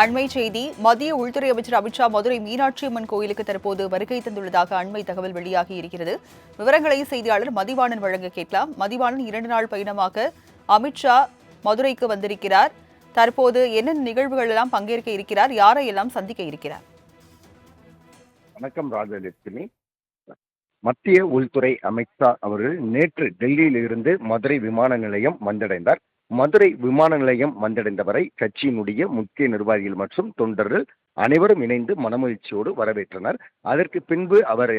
அண்மை செய்தி மத்திய உள்துறை அமைச்சர் அமித்ஷா மதுரை மீனாட்சி அம்மன் கோயிலுக்கு தற்போது வருகை தந்துள்ளதாக அண்மை தகவல் வெளியாகி இருக்கிறது. விவரங்களை செய்தியாளர் மதிவாணன் வழங்க கேட்கலாம். மதிவாணன் இரண்டு நாள் பயணமாக அமித்ஷா மதுரைக்கு வந்திருக்கிறார். தற்போது என்னென்ன நிகழ்வுகள் எல்லாம் பங்கேற்க இருக்கிறார்? யாரையெல்லாம் சந்திக்க இருக்கிறார்? வணக்கம் ராஜலட்சுமி மத்திய உள்துறை அமித்ஷா அவர்கள் நேற்று டெல்லியில் இருந்து மதுரை விமான நிலையம் வந்தடைந்தார். மதுரை விமான நிலையம் வந்தடைந்தவரை கட்சியினுடைய முக்கிய நிர்வாகிகள் மற்றும் தொண்டர்கள் அனைவரும் இணைந்து மனமகிழ்ச்சியோடு வரவேற்றனர். அதற்கு பின்பு அவர்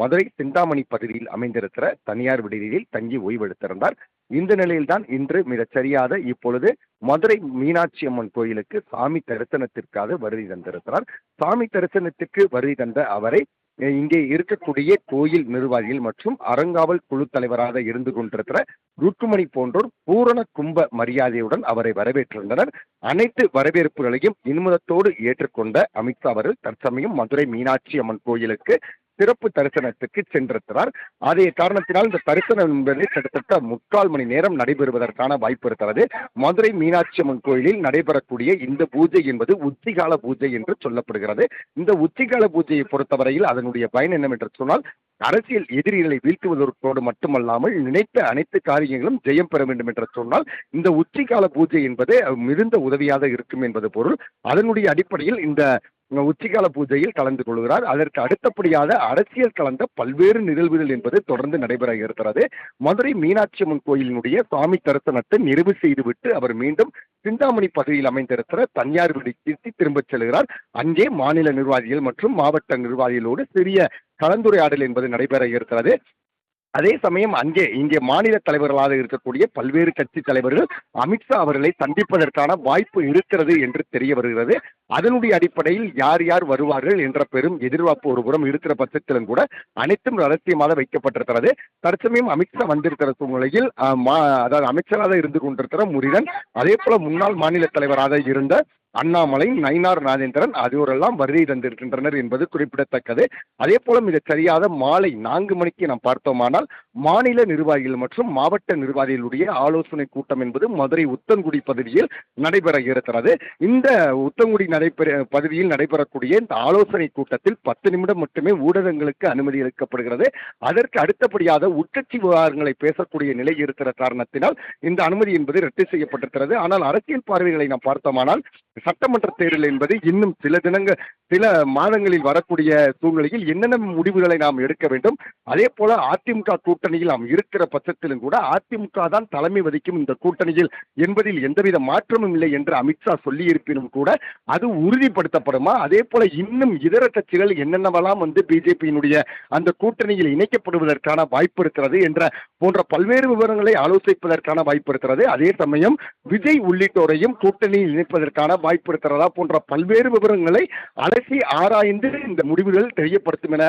மதுரை சிந்தாமணி பகுதியில் அமைந்திருக்கிற தனியார் விடுதியில் தங்கி ஓய்வெடுத்திருந்தார். இந்த நிலையில்தான் இன்று மிகச் சரியாத இப்பொழுது மதுரை மீனாட்சி அம்மன் கோயிலுக்கு சாமி தரிசனத்திற்காக வருகை தந்திருக்கிறார். சாமி தரிசனத்திற்கு வருகை தந்த அவரை இங்கே இருக்கக்கூடிய கோயில் நிர்வாகிகள் மற்றும் அறங்காவல் குழு தலைவராக இருந்து கொண்டிருக்கிற ருக்குமணி போன்றோர் பூரண கும்ப மரியாதையுடன் அவரை வரவேற்றிருந்தனர். அனைத்து வரவேற்புகளையும் இன்முதத்தோடு ஏற்றுக்கொண்ட அமித்ஷா அவர்கள் தற்சமயம் மதுரை மீனாட்சி அம்மன் கோயிலுக்கு சிறப்பு தரிசனத்துக்கு சென்றிருக்கிறார். அதே காரணத்தினால் இந்த தரிசனம் என்பது கிட்டத்தட்ட முக்கால் மணி நேரம் நடைபெறுவதற்கான வாய்ப்பு இருக்கிறது. மதுரை மீனாட்சி அம்மன் கோயிலில் நடைபெறக்கூடிய இந்த பூஜை என்பது உச்சிகால பூஜை என்று சொல்லப்படுகிறது. இந்த உச்சிகால பூஜையை பொறுத்தவரையில் அதனுடைய பயன் என்னவென்று சொன்னால் அரசியல் எதிரிகளை வீழ்த்துவதற்கோடு மட்டுமல்லாமல் நினைத்த அனைத்து காரியங்களும் ஜெயம் பெற வேண்டும் என்று சொன்னால் இந்த உச்சிகால பூஜை என்பது மிகுந்த உதவியாக இருக்கும் என்பது பொருள். அதனுடைய அடிப்படையில் இந்த உச்சிகால பூஜையில் கலந்து கொள்கிறார். அதற்கு அடுத்தபடியாக அரசியல் கலந்த பல்வேறு நிகழ்வுகள் என்பது தொடர்ந்து நடைபெற இருக்கிறது. மதுரை மீனாட்சி அம்மன் கோயிலினுடைய சுவாமி தரிசனத்தை நிறைவு செய்துவிட்டு அவர் மீண்டும் சிந்தாமணி பகுதியில் அமைந்திருக்கிற தனியார் விடுதிக்கு திரும்பச் செல்கிறார். அங்கே மாநில நிர்வாகிகள் மற்றும் மாவட்ட நிர்வாகிகளோடு சிறிய கலந்துரையாடல் என்பது நடைபெற இருக்கிறது. அதே சமயம் அங்கே இங்கே மாநில தலைவர்களாக இருக்கக்கூடிய பல்வேறு கட்சி தலைவர்கள் அமித்ஷா அவர்களை சந்திப்பதற்கான வாய்ப்பு இருக்கிறது என்று தெரிய வருகிறது. அதனுடைய அடிப்படையில் யார் யார் வருவார்கள் என்ற பெரும் எதிர்பார்ப்பு ஒருபுறம் இருக்கிற பட்சத்திலும் கூட அனைத்தும் ரகசியமாக வைக்கப்பட்டிருக்கிறது. தற்சமயம் அமித்ஷா வந்திருக்கிற சூழ்நிலையில் மா- அதாவது அமைச்சராக இருந்து கொண்டிருக்கிற முருகன் அதே போல முன்னாள் மாநில தலைவராக இருந்த அண்ணாமலை நயினார் ராஜேந்திரன் ஆகியோரெல்லாம் வருகை தந்திருக்கின்றனர் என்பது குறிப்பிடத்தக்கது. அதே போல மிக சரியாக மாலை நான்கு மணிக்கு நாம் பார்த்தோமானால் மாநில நிர்வாகிகள் மற்றும் மாவட்ட நிர்வாகிகளுடைய ஆலோசனை கூட்டம் என்பது மதுரை உத்தன்குடி பகுதியில் நடைபெற இருக்கிறது. இந்த உத்தங்குடி நடைபெற பகுதியில் நடைபெறக்கூடிய இந்த ஆலோசனை கூட்டத்தில் பத்து நிமிடம் மட்டுமே ஊடகங்களுக்கு அனுமதி அளிக்கப்படுகிறது. அதற்கு அடுத்தபடியாக உட்கட்சி விவகாரங்களை பேசக்கூடிய நிலை இருக்கிற காரணத்தினால் இந்த அனுமதி என்பது ரத்து செய்யப்பட்டிருக்கிறது. ஆனால் அரசியல் பார்வைகளை நாம் பார்த்தோமானால் சட்டமன்ற தேர்தல் என்பது இன்னும் சில தினங்கள் சில மாதங்களில் வரக்கூடிய சூழ்நிலையில் என்னென்ன முடிவுகளை நாம் எடுக்க வேண்டும்? அதே போல அதிமுக கூட்டணியில் நாம் இருக்கிற பட்சத்திலும் கூட அதிமுக தான் தலைமை வகிக்கும் இந்த கூட்டணியில் என்பதில் எந்தவித மாற்றமும் இல்லை என்று அமித்ஷா சொல்லி இருப்பினும் கூட அது உறுதிப்படுத்தப்படுமா? அதே போல இன்னும் இதர கட்சிகள் என்னென்னவெல்லாம் வந்து பிஜேபியினுடைய அந்த கூட்டணியில் இணைக்கப்படுவதற்கான வாய்ப்பு இருக்கிறது என்ற போன்ற பல்வேறு விவரங்களை ஆலோசிப்பதற்கான வாய்ப்பு இருக்கிறது. அதே சமயம் விஜய் உள்ளிட்டோரையும் கூட்டணியில் இணைப்பதற்கான வாய்ப்படுத்துறதா போன்ற பல்வேறு விவரங்களை அலசி ஆராய்ந்து இந்த முடிவுகள் தெரியப்படுத்தும் என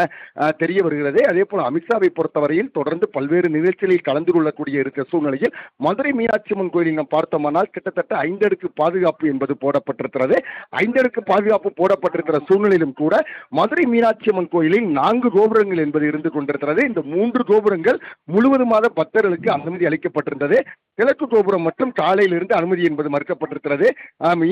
தெரிய வருகிறது. அதே போல அமித்ஷாவை பொறுத்தவரையில் தொடர்ந்து பல்வேறு நிகழ்ச்சிகளில் கலந்து கொள்ளக்கூடிய இருக்கிற சூழ்நிலையில் மதுரை மீனாட்சி அம்மன் கோயிலில் நாம் பார்த்தோமானால் கிட்டத்தட்ட ஐந்தடுக்கு பாதுகாப்பு என்பது போடப்பட்டிருக்கிறது. ஐந்தடுக்கு பாதுகாப்பு போடப்பட்டிருக்கிற சூழ்நிலையிலும் கூட மதுரை மீனாட்சி அம்மன் கோயிலில் நான்கு கோபுரங்கள் என்பது இருந்து கொண்டிருக்கிறது. இந்த மூன்று கோபுரங்கள் முழுவதுமாக பக்தர்களுக்கு அனுமதி அளிக்கப்பட்டிருந்தது. கிழக்கு கோபுரம் மற்றும் காலையிலிருந்து அனுமதி என்பது மறுக்கப்பட்டிருக்கிறது.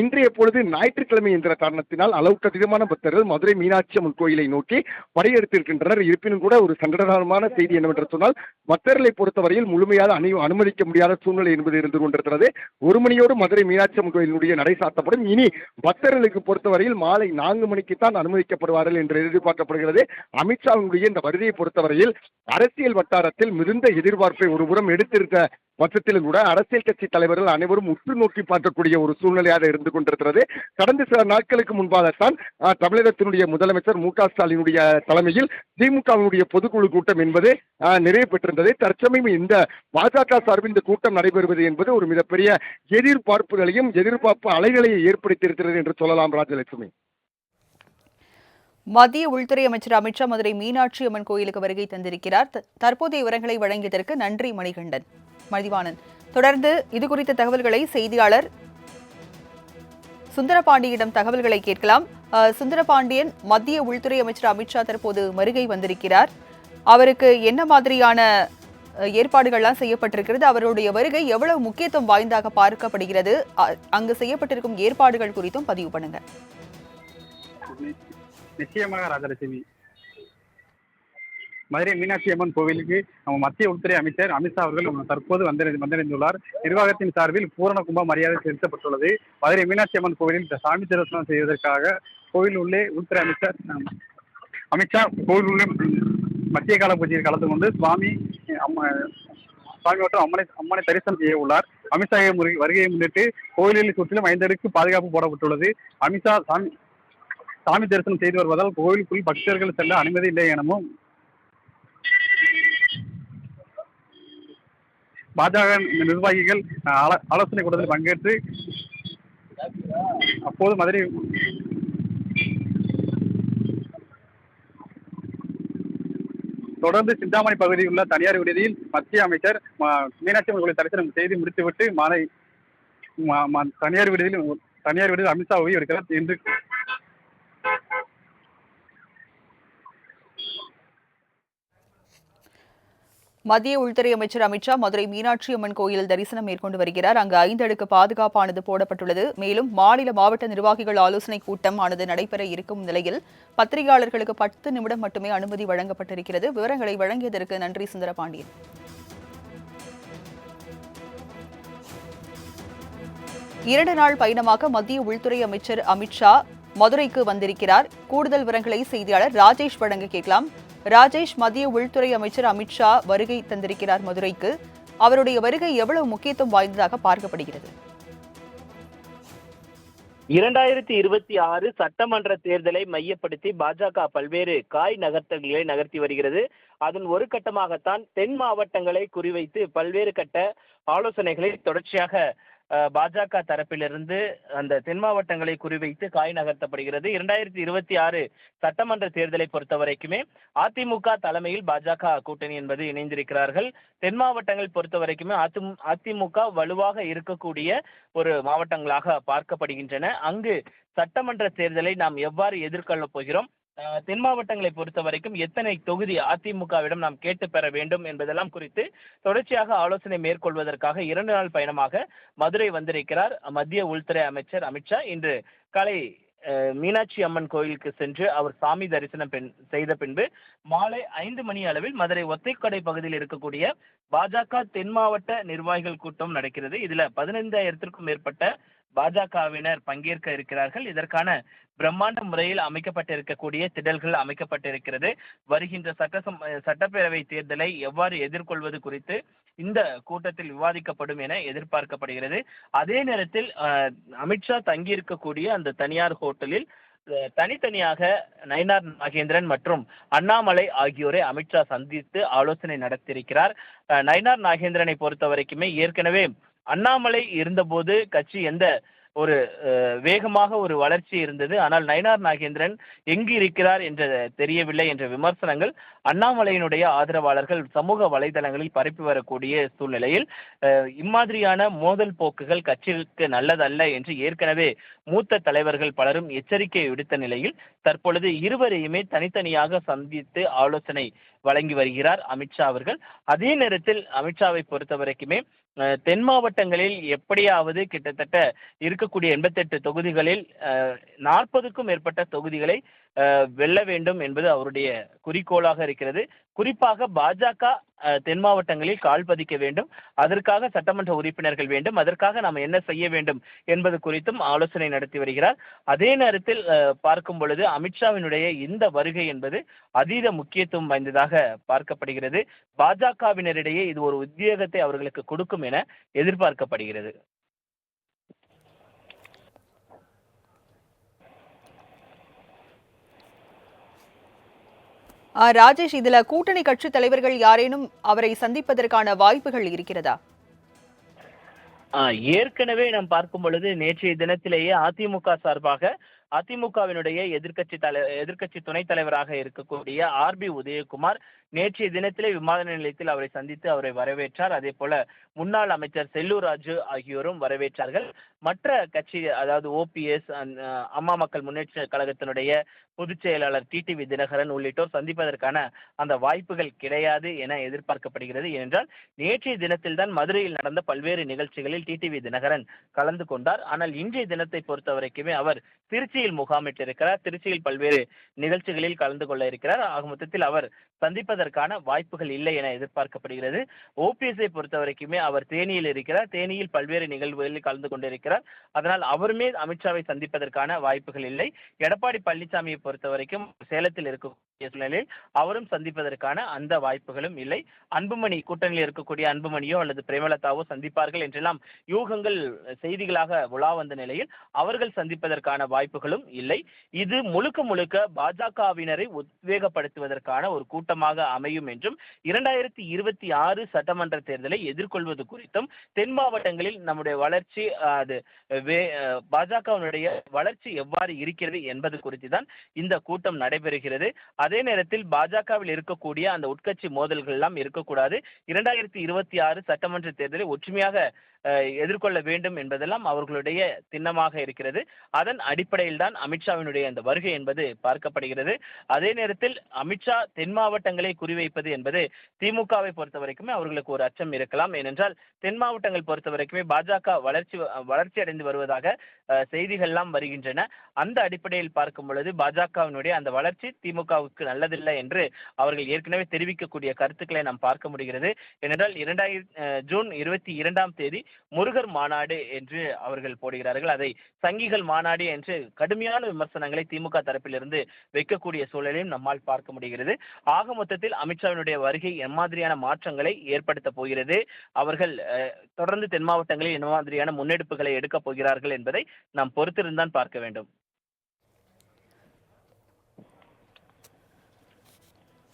இன்றைய பொழுது ஞாயிற்றுக்கிழமை என்ற காரணத்தினால் அளவுக்கு அதிகமான பக்தர்கள் மதுரை மீனாட்சி அம்மன் கோயிலை நோக்கி படையெடுத்திருக்கின்றனர். இருப்பினும் கூட ஒரு சங்கடகரமான செய்தி என்னவென்று சொன்னால் பக்தர்களை பொறுத்தவரையில் முழுமையாக அணி அனுமதிக்க முடியாத சூழ்நிலை என்பது இருந்து கொண்டிருக்கிறது. ஒரு மணியோடு மதுரை மீனாட்சி அம்மன் கோயிலினுடைய நடை சாத்தப்படும். இனி பக்தர்களுக்கு பொறுத்தவரையில் மாலை நான்கு மணிக்கு தான் அனுமதிக்கப்படுவார்கள் என்று எதிர்பார்க்கப்படுகிறது. அமித்ஷாவினுடைய இந்த வருகையை பொறுத்தவரையில் அரசியல் வட்டாரத்தில் மிகுந்த எதிர்பார்ப்பை ஒருபுறம் எடுத்திருக்க பட்சத்திலும் கூட அரசியல் கட்சி தலைவர்கள் அனைவரும் உற்று நோக்கி பார்க்கக்கூடிய ஒரு சூழ்நிலையாக இருந்து கொண்டிருக்கிறது. கடந்த சில நாட்களுக்கு முன்பாகத்தான் தமிழகத்தினுடைய முதலமைச்சர் மு க ஸ்டாலினுடைய தலைமையில் திமுகவினுடைய பொதுக்குழு கூட்டம் என்பது நிறைவு பெற்றிருந்தது. தற்சமயம் இந்த பாஜக சார்பில் இந்த கூட்டம் நடைபெறுவது என்பது ஒரு மிகப்பெரிய எதிர்பார்ப்புகளையும் எதிர்பார்ப்பு அலைகளையும் ஏற்படுத்தியிருக்கிறது என்று சொல்லலாம் ராஜலட்சுமி. மத்திய உள்துறை அமைச்சர் அமித்ஷா மதுரை மீனாட்சி அம்மன் கோயிலுக்கு வருகை தந்திருக்கிறார். தற்போதைய விவரங்களை வழங்கியதற்கு நன்றி மணிகண்டன். மதிவானன் தொடர்ந்து இது குறித்த தகவல்களை செய்தியாளர் சுந்தரபாண்டியிடம் தகவல்களை கேட்கலாம். சுந்தரபாண்டியன் மத்திய உள்துறை அமைச்சர் அமித்ஷா தற்போது வருகை வந்திருக்கிறார். அவருக்கு என்ன மாதிரியான ஏற்பாடுகள்லாம் செய்யப்பட்டிருக்கிறது? அவருடைய வருகை எவ்வளவு முக்கியத்துவம் வாய்ந்தாக பார்க்கப்படுகிறது? அங்கு செய்யப்பட்டிருக்கும் ஏற்பாடுகள் குறித்தும் பதிவு பண்ணுங்க. நிச்சயமாக ராஜலட்சுமி மதுரை மீனாட்சி அம்மன் கோவிலுக்கு நம்ம மத்திய உள்துறை அமைச்சர் அமித்ஷா அவர்கள் தற்போது வந்தடைந்துள்ளார் நிர்வாகத்தின் சார்பில் பூரண கும்ப மரியாதை செலுத்தப்பட்டுள்ளது. மதுரை மீனாட்சி அம்மன் கோவிலில் சாமி தரிசனம் செய்வதற்காக கோவில் உள்ளே உள்துறை அமைச்சர் அமித்ஷா கோவில் உள்ளே மத்திய கால பூஜையில் கலந்து கொண்டு சுவாமி அம்ம சுவாமி மற்றும் அம்மனை அம்மனை தரிசனம் செய்ய உள்ளார். அமித்ஷா வருகையை முன்னிட்டு கோவிலில் சுற்றிலும் ஐந்தடுக்கு பாதுகாப்பு போடப்பட்டுள்ளது. அமித்ஷா சாமி சாமி தரிசனம் செய்து வருவதால் கோவிலுக்குள் பக்தர்கள் செல்ல அனுமதி இல்லை எனவும் பாஜக நிர்வாகிகள் ஆலோ- ஆலோசனை கூட்டத்தில் பங்கேற்று அப்போது மதுரை தொடர்ந்து சிந்தாமணி பகுதியில் உள்ள தனியார் விடுதியில் மத்திய அமைச்சர் மீனாட்சி அம்மன் கோவில் தரிசனம் செய்து முடித்துவிட்டு மாலை தனியார் விடுதியில் தனியார் விடுதியில் அமித்ஷா ஓய்வு எடுக்கிறார் என்று மத்திய உள்துறை அமைச்சர் அமித்ஷா மதுரை மீனாட்சி அம்மன் கோயில் தரிசனம் மேற்கொண்டு வருகிறார். அங்கு ஐந்து அடுக்கு பாதுகாப்பானது போடப்பட்டுள்ளது. மேலும் மாநில மாவட்ட நிர்வாகிகள் ஆலோசனை கூட்டம் ஆனது நடைபெற இருக்கும் நிலையில் பத்திரிகையாளர்களுக்கு பத்து நிமிடம் மட்டுமே அனுமதி வழங்கப்பட்டிருக்கிறது. விவரங்களை வழங்கியதற்கு நன்றி சுந்தரபாண்டியன். இரண்டு நாள் பயணமாக மத்திய உள்துறை அமைச்சர் அமித்ஷா மதுரைக்கு வந்திருக்கிறார். கூடுதல் விவரங்களை செய்தியாளர் ராஜேஷ் வழங்க கேட்கலாம். ராஜேஷ் மத்திய உள்துறை அமைச்சர் அமித்ஷா வருகை தந்திருக்கிறார் மதுரைக்கு. அவருடைய வருகை எவ்வளவு முக்கியத்துவம் வாய்ந்ததாக பார்க்கப்படுகிறது? இரண்டாயிரத்தி இருபத்தி ஆறு சட்டமன்ற தேர்தலை மையப்படுத்தி பாஜக பல்வேறு காய் நகர்த்தல்களை நகர்த்தி வருகிறது. அதன் ஒரு கட்டமாகத்தான் தென் மாவட்டங்களை குறிவைத்து பல்வேறு கட்ட ஆலோசனைகளை தொடர்ச்சியாக பாஜக தரப்பிலிருந்து அந்த தென் மாவட்டங்களை குறிவைத்து காய் நகர்த்தப்படுகிறது. இரண்டாயிரத்தி இருபத்தி ஆறு சட்டமன்ற தேர்தலை பொறுத்த வரைக்குமே அதிமுக தலைமையில் பாஜக கூட்டணி என்பது இணைந்திருக்கிறார்கள். தென் மாவட்டங்கள் பொறுத்த வரைக்குமே அதி அதிமுக வலுவாக இருக்கக்கூடிய ஒரு மாவட்டங்களாக பார்க்கப்படுகின்றன. அங்கு சட்டமன்ற தேர்தலை நாம் எவ்வாறு எதிர்கொள்ளப் போகிறோம்? தென் மாவட்டங்களை பொறுத்த வரைக்கும் எத்தனை தொகுதி அதிமுகவிடம் நாம் கேட்டு பெற வேண்டும் என்பதெல்லாம் குறித்து தொடர்ச்சியாக ஆலோசனை மேற்கொள்வதற்காக இரண்டு நாள் பயணமாக மதுரை வந்திருக்கிறார் மத்திய உள்துறை அமைச்சர் அமித்ஷா இன்று காலை அஹ், மீனாட்சி அம்மன் கோயிலுக்கு சென்று அவர் சாமி தரிசனம் பெண் செய்த பின்பு மாலை ஐந்து மணி அளவில் மதுரை ஒத்தைக்கடை பகுதியில் இருக்கக்கூடிய பாஜக தென் மாவட்ட நிர்வாகிகள் கூட்டம் நடக்கிறது. இதுல பதினைந்தாயிரத்திற்கும் மேற்பட்ட பாஜகவினர் பங்கேற்க இருக்கிறார்கள். இதற்கான பிரம்மாண்ட முறையில் அமைக்கப்பட்டிருக்கக்கூடிய திடல்கள் அமைக்கப்பட்டிருக்கிறது. வருகின்ற சட்டசம் சட்டப்பேரவை தேர்தலை எவ்வாறு எதிர்கொள்வது குறித்து இந்த கூட்டத்தில் விவாதிக்கப்படும் என எதிர்பார்க்கப்படுகிறது. அதே நேரத்தில் அமித்ஷா தங்கியிருக்கக்கூடிய அந்த தனியார் ஹோட்டலில் தனித்தனியாக நயினார் நாகேந்திரன் மற்றும் அண்ணாமலை ஆகியோரை அமித்ஷா சந்தித்து ஆலோசனை நடத்தியிருக்கிறார். அஹ், நயினார் நாகேந்திரனை பொறுத்த வரைக்குமே ஏற்கனவே அண்ணாமலை இருந்தபோது கட்சி எந்த ஒரு வேகமாக ஒரு வளர்ச்சி இருந்தது. ஆனால் நயினார் நாகேந்திரன் எங்கு இருக்கிறார் என்ற தெரியவில்லை என்ற விமர்சனங்கள் அண்ணாமலையினுடைய ஆதரவாளர்கள் சமூக வலைதளங்களில் பரப்பி வரக்கூடிய சூழ்நிலையில் இம்மாதிரியான மோதல் போக்குகள் கட்சிக்கு நல்லதல்ல என்று ஏற்கனவே மூத்த தலைவர்கள் பலரும் எச்சரிக்கை விடுத்த நிலையில் தற்பொழுது இருவரையுமே தனித்தனியாக சந்தித்து ஆலோசனை வழங்கி வருகிறார் அமித்ஷா அவர்கள். அதே நேரத்தில் அமித்ஷாவை பொறுத்த வரைக்குமே தென் மாவட்டங்களில் எப்படியாவது கிட்டத்தட்ட இருக்கக்கூடிய எண்பத்தெட்டு தொகுதிகளில் நாற்பதுக்கும் மேற்பட்ட தொகுதிகளை வெல்ல வேண்டும் என்பது அவருடைய குறிக்கோளாக இருக்கிறது. குறிப்பாக பாஜக தென் மாவட்டங்களில் கால் பதிக்க வேண்டும். அதற்காக சட்டமன்ற உறுப்பினர்கள் வேண்டும். அதற்காக நாம் என்ன செய்ய வேண்டும் என்பது குறித்தும் ஆலோசனை நடத்தி வருகிறார். அதே நேரத்தில் பார்க்கும் பொழுது அமித்ஷாவினுடைய இந்த வருகை என்பது அதீத முக்கியத்துவம் வாய்ந்ததாக பார்க்கப்படுகிறது. பாஜகவினரிடையே இது ஒரு உத்வேகத்தை அவர்களுக்கு கொடுக்கும் என எதிர்பார்க்கப்படுகிறது. ராஜேஷ் இதுல கூட்டணி கட்சி தலைவர்கள் யாரேனும் அவரை சந்திப்பதற்கான வாய்ப்புகள் இருக்கிறதா? ஏற்கனவே நாம் பார்க்கும் பொழுது நேற்றைய தினத்திலேயே அதிமுக சார்பாக அதிமுகவினுடைய எதிர்க்கட்சி தலை எதிர்க்கட்சி துணைத் தலைவராக இருக்கக்கூடிய ஆர் பி உதயகுமார் நேற்றைய தினத்திலே விமான நிலையத்தில் அவரை சந்தித்து அவரை வரவேற்றார். அதே போல முன்னாள் அமைச்சர் செல்லூர் ராஜு ஆகியோரும் வரவேற்றார்கள். மற்ற கட்சி அதாவது ஓபிஎஸ் அம்மா மக்கள் முன்னேற்ற கழகத்தினுடைய பொதுச் செயலாளர் டிடிவி தினகரன் உள்ளிட்டோர் சந்திப்பதற்கான அந்த வாய்ப்புகள் கிடையாது என எதிர்பார்க்கப்படுகிறது. ஏனென்றால் நேற்றைய தினத்தில் தான் மதுரையில் நடந்த பல்வேறு நிகழ்ச்சிகளில் டிடிவி தினகரன் கலந்து கொண்டார். ஆனால் இன்றைய தினத்தை பொறுத்த வரைக்குமே அவர் திருச்சியில் முகாமிட்டிருக்கிறார். திருச்சியில் பல்வேறு நிகழ்ச்சிகளில் கலந்து கொள்ள இருக்கிறார். ஆக மொத்தத்தில் அவர் சந்திப்பதற்கான வாய்ப்புகள் இல்லை என எதிர்பார்க்கப்படுகிறது. ஓபிஎஸ்ஐ பொறுத்த வரைக்குமே அவர் தேனியில் இருக்கிறார். தேனியில் பல்வேறு நிகழ்வுகளில் கலந்து கொண்டிருக்கிறார். அதனால் அவருமே அமித்ஷாவை சந்திப்பதற்கான வாய்ப்புகள் இல்லை. எடப்பாடி பழனிசாமியை பொறுத்த வரைக்கும் சேலத்தில் இருக்கும் சூழலில் அவரும் சந்திப்பதற்கான அந்த வாய்ப்புகளும் இல்லை. அன்புமணி கூட்டணியில் இருக்கக்கூடிய அன்புமணியோ அல்லது பிரேமலதாவோ சந்திப்பார்கள் என்றெல்லாம் யூகங்கள் செய்திகளாக உலா வந்த நிலையில் அவர்கள் சந்திப்பதற்கான வாய்ப்புகளும் இல்லை. இது முழுக்க முழுக்க பாஜகவினரை உத்வேகப்படுத்துவதற்கான ஒரு கூட்டமாக அமையும் என்றும் இரண்டாயிரத்தி இருபத்தி ஆறு சட்டமன்ற தேர்தலை எதிர்கொள்வது குறித்தும் தென் மாவட்டங்களில் நம்முடைய வளர்ச்சி அது பாஜகவினுடைய வளர்ச்சி எவ்வாறு இருக்கிறது என்பது குறித்து தான் இந்த கூட்டம் நடைபெறுகிறது. அதே நேரத்தில் பாஜகவில் இருக்கக்கூடிய அந்த உட்கட்சி மோதல்கள் எல்லாம் இருக்கக்கூடாது. இரண்டாயிரத்தி இருபத்தி ஆறு சட்டமன்ற தேர்தலை ஒற்றுமையாக எதிர்கொள்ள வேண்டும் என்பதெல்லாம் அவர்களுடைய திண்ணமாக இருக்கிறது. அதன் அடிப்படையில் தான் அமித்ஷாவினுடைய அந்த வருகை என்பது பார்க்கப்படுகிறது. அதே நேரத்தில் அமித்ஷா தென் மாவட்டங்களை குறிவைப்பது என்பது திமுகவை பொறுத்த வரைக்குமே அவர்களுக்கு ஒரு அச்சம் இருக்கலாம். ஏனென்றால் தென் மாவட்டங்கள் பொறுத்த வரைக்குமே பாஜக வளர்ச்சி வளர்ச்சி அடைந்து வருவதாக செய்திகள்லாம் வருகின்றன. அந்த அடிப்படையில் பார்க்கும் பொழுது பாஜகவினுடைய அந்த வளர்ச்சி திமுகவுக்கு நல்லதில்லை என்று அவர்கள் ஏற்கனவே தெரிவிக்கக்கூடிய கருத்துக்களை நாம் பார்க்க முடிகிறது. ஏனென்றால் இரண்டாயிரத்தி ஜூன் இருபத்தி இரண்டாம் தேதி முருகர் மாநாடு என்று அவர்கள் போடுகிறார்கள். அதை சங்கிகள் மாநாடு என்று கடுமையான விமர்சனங்களை திமுக தரப்பிலிருந்து வைக்கக்கூடிய சூழலையும் நம்மால் பார்க்க முடிகிறது. ஆக மொத்தத்தில் அமித்ஷாவினுடைய வருகை எம்மாதிரியான மாற்றங்களை ஏற்படுத்த போகிறது. அவர்கள் தொடர்ந்து தென் மாவட்டங்களில் என்ன மாதிரியான முன்னெடுப்புகளை எடுக்கப் போகிறார்கள் என்பதை நாம் பொறுத்திருந்தான் பார்க்க வேண்டும்.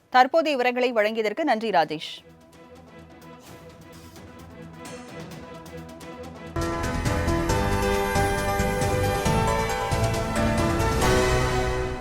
தற்போதைய விவரங்களை வழங்கியதற்கு நன்றி ராஜேஷ்.